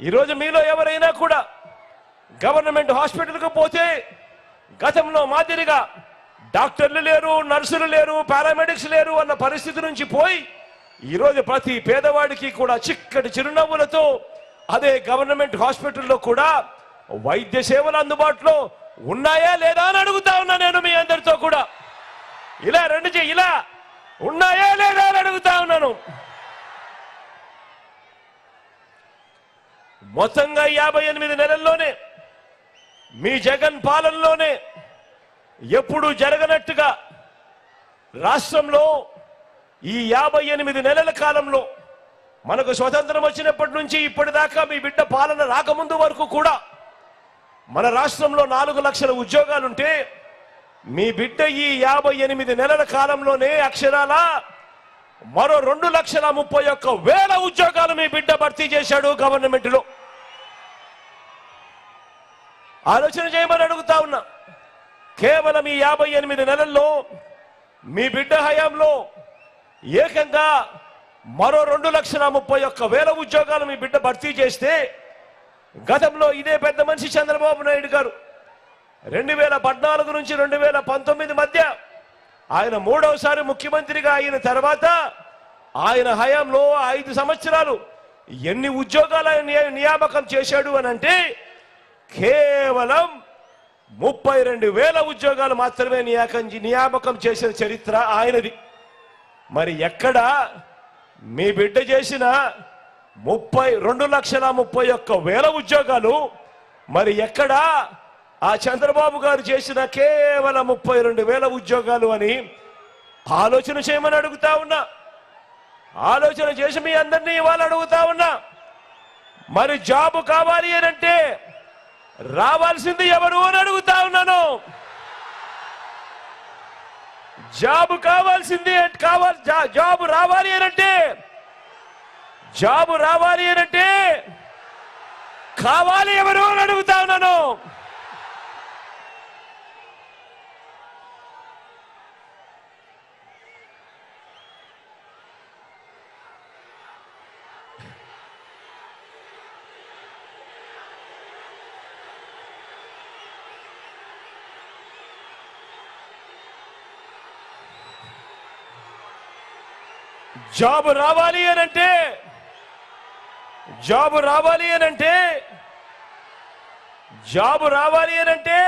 ఈరోజు మీలో ఎవరైనా కూడా గవర్నమెంట్ హాస్పిటల్కు పోతే గతంలో మాదిరిగా డాక్టర్లు లేరు నర్సులు లేరు పారామెడిక్స్ లేరు అన్న పరిస్థితి నుంచి పోయి ఈరోజు ప్రతి పేదవాడికి కూడా చిక్కటి చిరునవ్వులతో అదే గవర్నమెంట్ హాస్పిటల్లో కూడా వైద్య సేవలు అందుబాటులో ఉన్నాయా లేదా అని అడుగుతా ఉన్నా నేను మీ అందరితో కూడా. ఇలా రెండు చెయ్యి ఇలా ఉన్నాయా లేదా అని అడుగుతా ఉన్నాను. మొత్తంగా యాభై ఎనిమిది నెలల్లోనే మీ జగన్ పాలనలోనే ఎప్పుడు జరగనట్టుగా రాష్ట్రంలో ఈ యాభై ఎనిమిది నెలల కాలంలో మనకు స్వతంత్రం వచ్చినప్పటి నుంచి ఇప్పటిదాకా మీ బిడ్డ పాలన రాకముందు వరకు కూడా మన రాష్ట్రంలో నాలుగు లక్షల ఉద్యోగాలుంటే మీ బిడ్డ ఈ యాభై ఎనిమిది నెలల కాలంలోనే అక్షరాల మరో రెండు లక్షల ముప్పై ఒక్క వేల ఉద్యోగాలు మీ బిడ్డ భర్తీ చేశాడు గవర్నమెంట్లో. ఆలోచన చేయమని అడుగుతా ఉన్నా. కేవలం ఈ యాభై ఎనిమిది నెలల్లో మీ బిడ్డ హయాంలో ఏకంగా మరో రెండు లక్షల ముప్పై ఒక్క వేల ఉద్యోగాలు మీ బిడ్డ భర్తీ చేస్తే గతంలో ఇదే పెద్ద మనిషి చంద్రబాబు నాయుడు గారు రెండు వేల పద్నాలుగు నుంచి రెండు వేల పంతొమ్మిది మధ్య ఆయన మూడవసారి ముఖ్యమంత్రిగా అయిన తర్వాత ఆయన హయాంలో ఐదు సంవత్సరాలు ఎన్ని ఉద్యోగాలు ఆయన నియామకం చేశాడు అని అంటే కేవలం ముప్పై రెండు వేల ఉద్యోగాలు మాత్రమే నియాకం నియామకం చేసిన చరిత్ర ఆయనది. మరి ఎక్కడ మీ బిడ్డ చేసిన ముప్పై రెండు లక్షల ముప్పై ఒక్క వేల ఉద్యోగాలు మరి ఎక్కడ ఆ చంద్రబాబు గారు చేసిన కేవలం ముప్పై రెండు వేల ఉద్యోగాలు అని ఆలోచన చేయమని అడుగుతా ఉన్నా. ఆలోచన చేసి మీ అందరినీ ఇవాళ అడుగుతా ఉన్నా. మరి జాబు కావాలి అని అంటే రావాల్సింది ఎవరు అని అడుగుతా ఉన్నాను. జాబ్ కావాల్సింది కావాలి జా- రావాలి అనంటే అంటే రావాలి అనంటే అంటే కావాలి ఎవరు అని అడుగుతా ఉన్నాను. జాబ్ రావాలి అని అంటే జాబ్ రావాలి అని అంటే జాబ్ రావాలి అని అంటే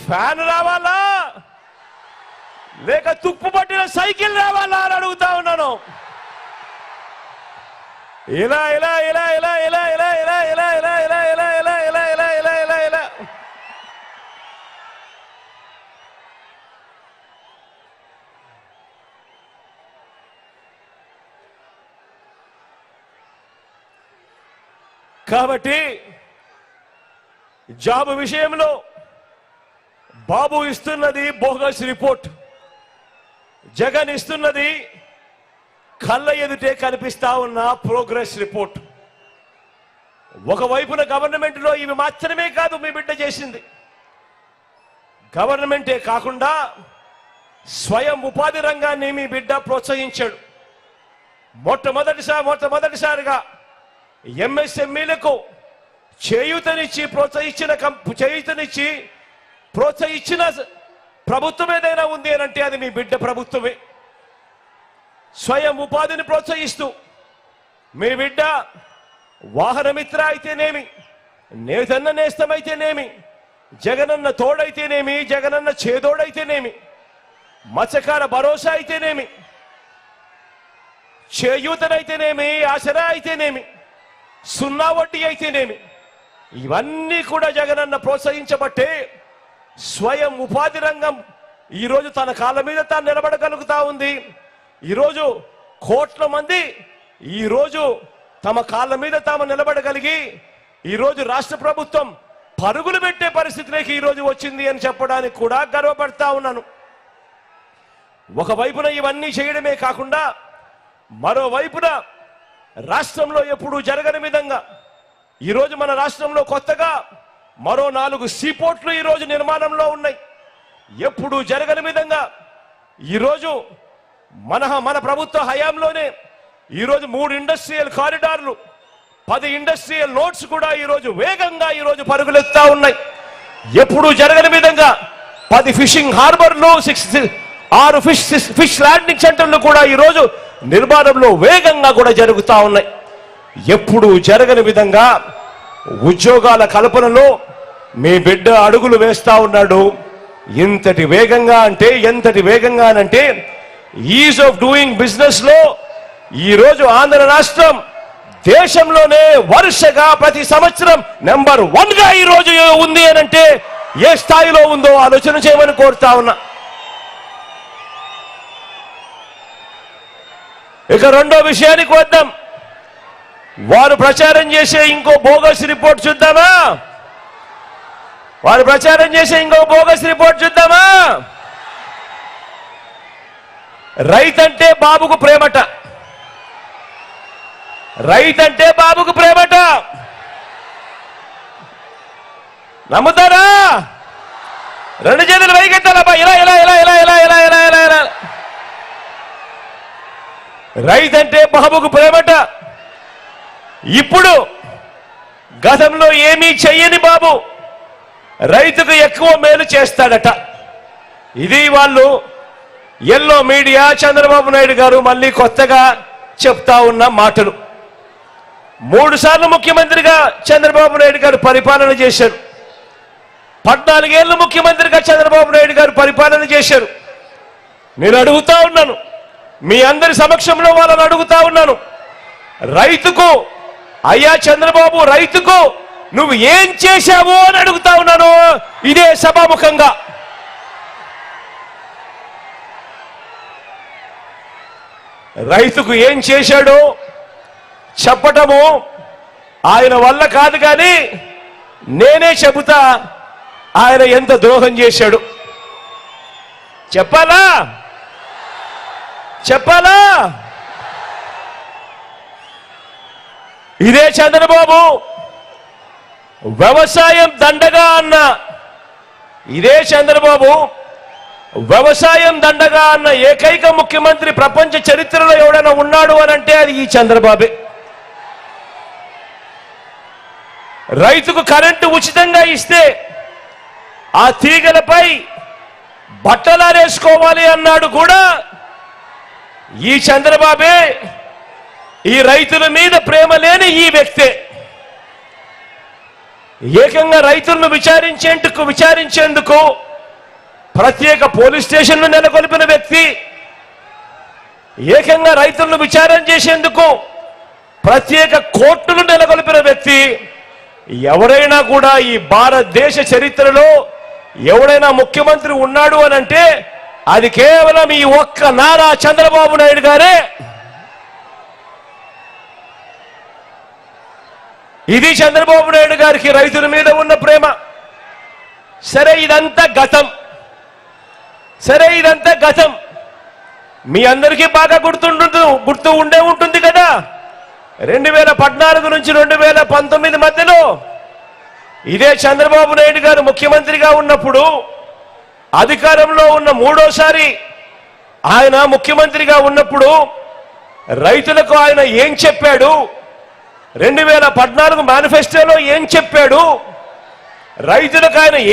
ఫ్యాన్ రావాలా లేక తుప్పు పట్టిన సైకిల్ రావాలా అని అడుగుతా ఉన్నాను ఇలా ఇలా ఇలా ఇలా ఇలా ఇలా ఇలా ఇలా ఇలా ఇలా ఇలా ఇలా ఇలా ఇలా ఇలా ఇలా ఇలా కాబట్టి జాబ్ విషయంలో బాబు ఇస్తున్నది బోగస్ రిపోర్ట్. జగన్ ఇస్తున్నది కళ్ళ ఎదుటే కనిపిస్తా ఉన్న ప్రోగ్రెస్ రిపోర్ట్. ఒకవైపున గవర్నమెంట్లో ఇవి మాత్రమే కాదు మీ బిడ్డ చేసింది. గవర్నమెంటే కాకుండా స్వయం ఉపాధి రంగాన్ని మీ బిడ్డ ప్రోత్సహించాడు. మొట్టమొదటిసారి మొట్టమొదటిసారిగా ఎంఎస్ఎంఈలకు చేయూతనిచ్చి ప్రోత్సహించిన కంప్ చేయూతనిచ్చి ప్రోత్సహించిన ప్రభుత్వం ఏదైనా ఉంది అని అంటే అది మీ బిడ్డ ప్రభుత్వమే. స్వయం ఉపాధిని ప్రోత్సహిస్తూ మీ బిడ్డ వాహనమిత్ర అయితేనేమి నేతన్న నేస్తమైతేనేమి జగనన్న తోడైతేనేమి జగనన్న చేదోడైతేనేమి మత్స్యకార భరోసా అయితేనేమి చేయూతనైతేనేమి ఆసరా అయితేనేమి సున్నా వడ్డీ అయితేనేమి ఇవన్నీ కూడా జగనన్న ప్రోత్సహించబట్టే స్వయం ఉపాధి రంగం ఈరోజు తన కాళ్ళ మీద తాను నిలబడగలుగుతా ఉంది. ఈరోజు కోట్ల మంది ఈరోజు తమ కాళ్ళ మీద తాము నిలబడగలిగి ఈరోజు రాష్ట్ర ప్రభుత్వం పరుగులు పెట్టే పరిస్థితిలోకి ఈరోజు వచ్చింది అని చెప్పడానికి కూడా గర్వపడతా ఉన్నాను. ఒకవైపున ఇవన్నీ చేయడమే కాకుండా మరోవైపున రాష్ట్రంలో ఎప్పుడూ జరగని విధంగా ఈరోజు మన రాష్ట్రంలో కొత్తగా మరో నాలుగు సీపోర్ట్లు ఈరోజు నిర్మాణంలో ఉన్నాయి. ఎప్పుడు జరగని విధంగా ఈరోజు మన మన ప్రభుత్వ హయాంలోనే ఈరోజు మూడు ఇండస్ట్రియల్ కారిడార్లు పది ఇండస్ట్రియల్ నోట్స్ కూడా ఈరోజు వేగంగా ఈరోజు పరుగులెత్తా ఉన్నాయి. ఎప్పుడు జరగని విధంగా పది ఫిషింగ్ హార్బర్లు సిక్స్ ఆరు ఫిష్ ఫిష్ ల్యాండింగ్ సెంటర్లు కూడా ఈరోజు నిర్మాణంలో వేగంగా కూడా జరుగుతూ ఉన్నాయి. ఎప్పుడు జరగని విధంగా ఉద్యోగాల కల్పనలో మీ బిడ్డ అడుగులు వేస్తూ ఉన్నాడు. ఇంతటి వేగంగా అంటే ఎంతటి వేగంగా అంటే ఈజ్ ఆఫ్ డూయింగ్ బిజినెస్లో ఈరోజు ఆంధ్ర రాష్ట్రం దేశంలోనే వరుసగా ప్రతి సంవత్సరం నెంబర్ వన్గా ఈరోజు ఈ రోజు ఉంది అని అంటే ఏ స్థాయిలో ఉందో ఆలోచన చేయమని కోరుతా ఉన్నా. ఇక రెండో విషయానికి వద్దాం. వారు ప్రచారం చేసే ఇంకో బోగస్ రిపోర్ట్ చూద్దామా? వారు ప్రచారం చేసే ఇంకో బోగస్ రిపోర్ట్ చూద్దామా? రైతంటే బాబుకు ప్రేమట. రైతంటే బాబుకు ప్రేమట. నమ్ముతారా? రెండు చేతులు వైకెత్తాలబ్బా ఇలా ఇలా ఇలా ఇలా ఇలా. రైతంటే బాబుకు ప్రేమట. ఇప్పుడు గతంలో ఏమీ చెయ్యని బాబు రైతుకు ఎక్కువ మేలు చేస్తాడట. ఇది వాళ్ళు ఎల్లో మీడియా చంద్రబాబు నాయుడు గారు మళ్ళీ కొత్తగా చెప్తా ఉన్న మాటలు. మూడు సార్లు ముఖ్యమంత్రిగా చంద్రబాబు నాయుడు గారు పరిపాలన చేశారు. పద్నాలుగేళ్ళు ముఖ్యమంత్రిగా చంద్రబాబు నాయుడు గారు పరిపాలన చేశారు. నేను అడుగుతా ఉన్నాను మీ అందరి సమక్షంలో వాళ్ళని అడుగుతా ఉన్నాను. రైతుకు అయ్యా చంద్రబాబు రైతుకు నువ్వు ఏం చేశావు అని అడుగుతా ఉన్నాను. ఇదే సభాముఖంగా. రైతుకు ఏం చేశాడో చెప్పటము ఆయన వల్ల కాదు కానీ నేనే చెబుతా ఆయన ఎంత ద్రోహం చేశాడు. చెప్పాలా? చెప్పాలా? ఇదే చంద్రబాబు వ్యవసాయం దండగా అన్న ఇదే చంద్రబాబు వ్యవసాయం దండగా అన్న ఏకైక ముఖ్యమంత్రి ప్రపంచ చరిత్రలో ఎవడైనా ఉన్నాడు అని అంటే అది ఈ చంద్రబాబే రైతుకు కరెంటు ఉచితంగా ఇస్తే ఆ తీగలపై బట్టలారేసుకోవాలి అన్నాడు కూడా ఈ చంద్రబాబే ఈ రైతుల మీద ప్రేమ లేని ఈ వ్యక్తే. ఏకంగా రైతులను విచారించేందుకు విచారించేందుకు ప్రత్యేక పోలీస్ స్టేషన్ను నెలకొల్పిన వ్యక్తి. ఏకంగా రైతులను విచారణ చేసేందుకు ప్రత్యేక కోర్టును నెలకొల్పిన వ్యక్తి. ఎవరైనా కూడా ఈ భారతదేశ చరిత్రలో ఎవడైనా ముఖ్యమంత్రి ఉన్నాడు అని అంటే అది కేవలం ఈ ఒక్క నారా చంద్రబాబు నాయుడు గారే. ఇది చంద్రబాబు నాయుడు గారికి రైతుల మీద ఉన్న ప్రేమ. సరే ఇదంతా గతం. సరే ఇదంతా గతం. మీ అందరికీ బాగా గుర్తుంటుంది గుర్తు ఉండే ఉంటుంది కదా? రెండు వేల పద్నాలుగు నుంచి రెండు వేల పంతొమ్మిది మధ్యలో ఇదే చంద్రబాబు నాయుడు గారు ముఖ్యమంత్రిగా ఉన్నప్పుడు అధికారంలో ఉన్న మూడోసారి ఆయన ముఖ్యమంత్రిగా ఉన్నప్పుడు రైతులకు ఆయన ఏం చెప్పాడు? రెండు వేల పద్నాలుగు మేనిఫెస్టోలో ఏం చెప్పాడు? రైతులకు ఆయన